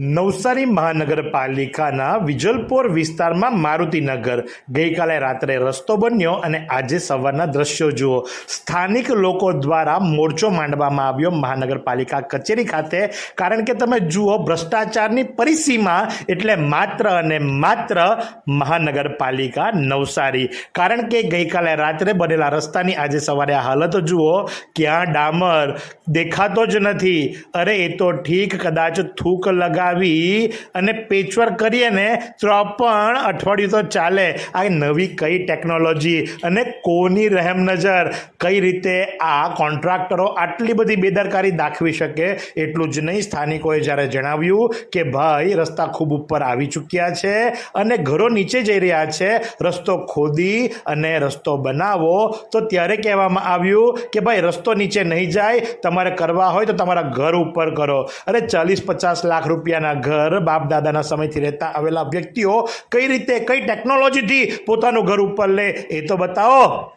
નવસારી મહાનગરપાલિકાના વિજલપોર વિસ્તારમાં મારુતિનગર. ગઈકાલે રાત્રે રસ્તો બન્યો અને આજે સવારના દ્રશ્યો જુઓ. સ્થાનિક લોકો દ્વારા મોરચો માંડવામાં આવ્યો મહાનગરપાલિકા કચેરી ખાતે. કારણ કે તમે જુઓ, ભ્રષ્ટાચારની પરિસીમા એટલે માત્ર અને માત્ર મહાનગરપાલિકા નવસારી. કારણ કે ગઈકાલે રાત્રે બનેલા રસ્તાની આજે સવારે આ હાલત જુઓ. ક્યાં ડામર? દેખાતો જ નથી. અરે, એ તો ઠીક, કદાચ થૂક લગાવી અને પેચવર્ક કરીએ ને, તો પણ અઠવાડિયું તો ચાલે. આ નવી કઈ ટેકનોલોજી અને કોની રહેમ નજર? કઈ રીતે આ કોન્ટ્રાક્ટરો આટલી બધી બેદરકારી દાખવી શકે? એટલું જ નહીં, સ્થાનિકોએ જ્યારે જણાવ્યું કે ભાઈ, રસ્તા ખૂબ ઉપર આવી ચૂક્યા છે અને ઘરો નીચે જઈ રહ્યા છે, રસ્તો ખોદી અને રસ્તો બનાવો, તો ત્યારે કહેવામાં આવ્યું કે ભાઈ, રસ્તો નીચે નહીં જાય, તમારે કરવા હોય તો તમારા ઘર ઉપર કરો. અરે ચાલીસ પચાસ લાખ રૂપિયાના ઘર બાપ દાદાના સમયથી રહેતા આવેલા વ્યક્તિઓ કઈ રીતે કઈ ટેકનોલોજીથી પોતાનું ઘર ઉપર લે એ તો બતાવો.